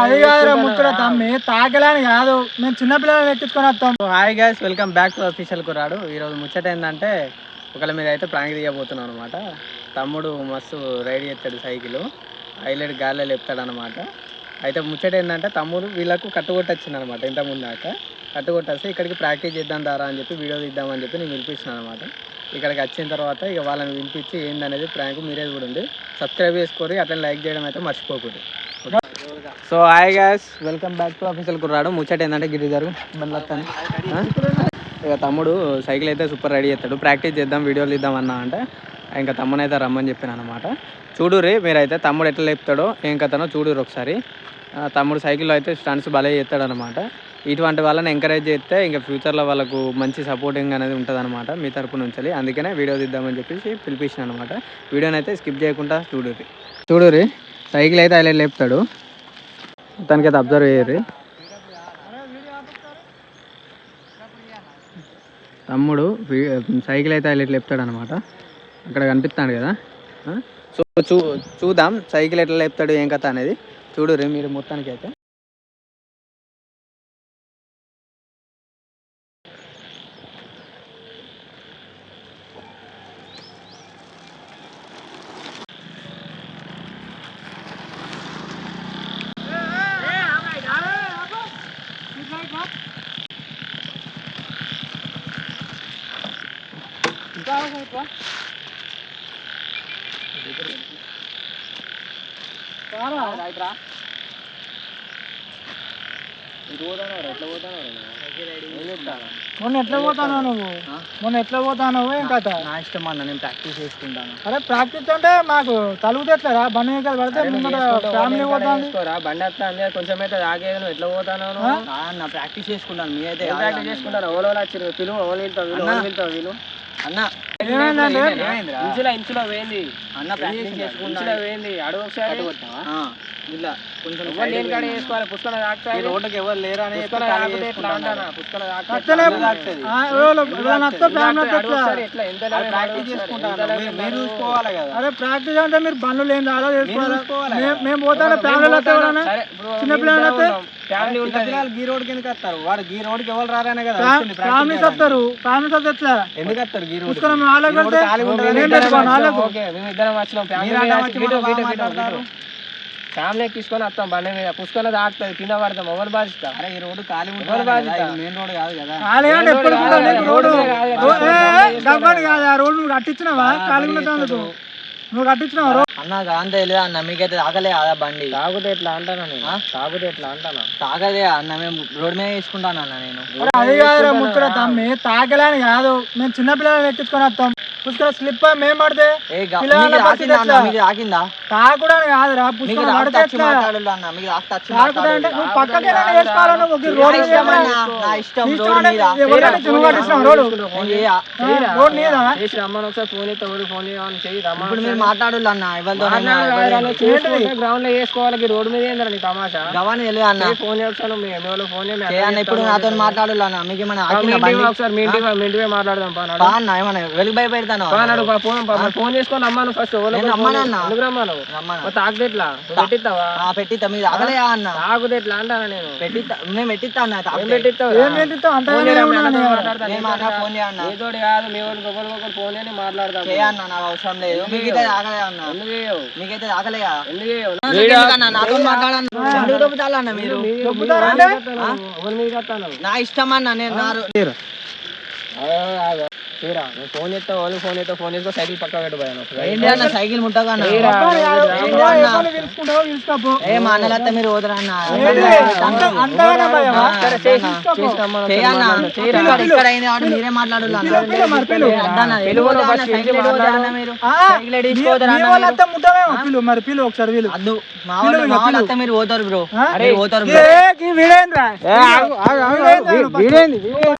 అది కాదురా తమ్మి తాగలేని కాదు మేము చిన్న పిల్లలు ఎక్కించుకొని వస్తాం hi guys welcome back to official కురాడు ఈరోజు ముచ్చట ఏంటంటే ఒకళ్ళ మీద అయితే ప్రాంక్ తీయబోతున్నాం అనమాట తమ్ముడు మస్తు రైడ్ చేస్తాడు సైకిల్. హైలైట్ గాల్లో లేపుతాడు అనమాట అయితే ముచ్చట ఏంటంటే తమ్ముడు వీళ్ళకు కట్టుకొట్టొచ్చింది అనమాట ఇంత ముందు దాకా కట్టుకొట్టేస్తే ఇక్కడికి ప్రాక్టీస్ చేద్దాం దారా అని చెప్పి వీడియో తీద్దామని చెప్పి నేను పిలిపించిన అనమాట ఇక్కడికి వచ్చిన తర్వాత ఇక వాళ్ళని పిలిపించి ఏందనేది ప్రాంక్ మీరే చూడండి. సబ్స్క్రైబ్ చేసుకోరి అట్లా లైక్ చేయడం అయితే మర్చిపోకూడదు. So hi guys welcome back to official కుర్రాడు ముచ్చట ఏంటంటే గిరి గారు బండ్లత్తాను ఇక తమ్ముడు సైకిల్ అయితే సూపర్ రెడీ చేస్తాడు. ప్రాక్టీస్ చేద్దాం వీడియోలు తీద్దాం అన్నా అంటే ఇంకా తమ్ముని అయితే రమ్మని చెప్పాను అనమాట చూడురి మీరైతే తమ్ముడు ఎట్లా లేపుతాడో ఏం కథనో చూడురు ఒకసారి. తమ్ముడు సైకిల్లో అయితే స్టంట్స్ భలే చేస్తాడు అనమాట ఇటువంటి వాళ్ళని ఎంకరేజ్ చేస్తే ఇంకా ఫ్యూచర్లో వాళ్ళకు మంచి సపోర్టింగ్ అనేది ఉంటుంది అనమాట మీ తరపు నుంచి అందుకనే వీడియో తీద్దామని చెప్పేసి పిలిపించిన అనమాట వీడియోని అయితే స్కిప్ చేయకుండా చూడురి చూడురి సైకిల్ అయితే హైలైట్ లేపుతాడు. తనకైతే అబ్జర్వ్ చేయరు తమ్ముడు సైకిల్ అయితే హైలైట్ లేపుతాడు అనమాట అక్కడ కనిపిస్తాడు కదా. సో చూ చూద్దాం సైకిల్ ఎట్లా లేపుతాడు ఏం కథ అనేది. చూడురి మీరు మొన్న ఎట్లా పోతాను నువ్వు? మొన్న ఎట్లా పోతాను ఏం కథ? నా ఇష్టం అన్న నేను ప్రాక్టీస్ చేసుకుంటాను. అరే ప్రాక్టీస్ అంటే మాకు తలుగుతే ఎట్లా బండి మీద పడితే ముందర ఫ్యామిలీ పోతాంది. బండి వస్తుంది కొంచెం అయితే తాగేది నువ్వు ఎట్లా పోతాను నా ప్రాక్టీస్ చేసుకుంటాను మీ అయితే ప్రాక్టీస్ చేసుకుంటాను ఓలో వచ్చారు పిలువు ఓలు వెళ్తావు వీలు అన్న ఇంచులో ఇంచులో ఇంచులో అడుగు ఒకసారి. ఇలా కొంచెం నేను కాడ చేసుకోవాలి పుస్తకం తాకుతాయి రోడ్డుకి ఎవరు లేరు అని ఎట్లా అంటానా ఎట్లా? ఎంత ప్రాక్టీస్ చేసుకుంటాను. మీరు చూసుకోవాలి కదా. అరే ప్రాక్టీస్ అంటే మీరు బండ్లు లేని అలా చేసుకోవాలి మేము- పోతానే చిన్న పిల్లలు ఫ్యామిలీ ఉంటుంది. గీ రోడ్ కిందకి వస్తారు? వాడు గీ రోడ్కి ఎవరు రారనే కదా ఫ్యామిలీస్ వస్తారు. ఫ్యామిలీస్ వస్తే ఎట్లా? ఎందుకు వస్తారు గీ రోడ్ పుష్కరం వాళ్ళకి వెళ్తే నేను పెట్టుకోను వాళ్ళకు ఓకే మేము ఇద్దరం వచ్చినాం. ఫ్యామిలీ ఫ్యామిలీ తీసుకొని వస్తాం బండి మీద. పుష్కరం దాటుతుంది కింద పడతాం ఎవరు బాధిస్తా అరే ఈ రోడ్డు ఖాళీ ఉంటుంది మెయిన్ రోడ్ కాదు కదా ఖాళీ రోడ్డు డబ్బాని కాదు ఆ రోడ్డు నువ్వు కట్టించినావా? ఖాళీ ఉన్నందుకు నువ్వు కట్టించినావా అన్న అంత తెలియదు అన్న మీకైతే తాగలే కదా బండి. తాగుతే ఎట్లా అంటానా నేను? తాగుతే ఎట్లా అంటానా? తాగలే అన్న మేము రోడ్ మీద వేసుకుంటాను అన్న నేను? అది కాదురా ముచ్చట తమ్మి తాగలేని కాదు. మేము చిన్న పిల్లలు ఎక్కించుకొని వస్తాం. పుష్కరం స్లిప్ మేము పడితే తాకిందా అన్న తాగకూడదు కాదురా అన్న అంటే. నువ్వు పక్కకే వేసుకోవాలి నువ్వు? అన్న, రోడ్ మీద. రమ్మని ఒకసారి ఫోన్ ఫోన్ ఇప్పుడు మీరు అన్న గ్రౌండ్లో వేసుకోవాలి రోడ్డు మీద ఏంద్రా నీ తమాషా? గవాని తెలియదు అన్న. ఫోన్ చేస్తాను ఫోన్ అన్న ఇప్పుడు నాతో మాట్లాడాలి అన్న మీకు ఏమైనా ఒకసారి మీ ఇంటికి మీ ఇంటికి మాట్లాడదాం పా బా అన్న ఏమన్నా వెలుగు భయపెడతాను. ఫోన్ ఫోన్ చేసుకొని రమ్మాను ఫస్ట్ నేను రమ్మనన్నా. ఎందుకు రమ్మాను నువ్వు పెట్టిస్తావా ఆ, పెట్టిద్దా మీరు తాగలే అన్న తాగుతే ఎట్లా అంటానా నేను మేము అన్న. పెట్టిస్తావు కాదు మీ వాడికి ఫోన్ నాకు అవసరం లేదు మీకైతే తాగలే అన్న ఎందుకు మీకైతే ఎందుకు నాతో దొబ్బుతాలన్న మీరు నా ఇష్టం అన్న నేను నా రో- తీరా. నువ్వు ఫోన్ చేస్తావు వాళ్ళు ఫోన్ చేస్తావు ఫోన్ చేసుకో సైకిల్ పక్క పెట్టు పోయాను ఏంటి అన్న? సైకిల్ ముట్టగా. ఏ మా అన్నలత్త మీరు పోదురా మీరే ఎటు పోతారు బ్రో. పోతారు? వీడేంద్రా?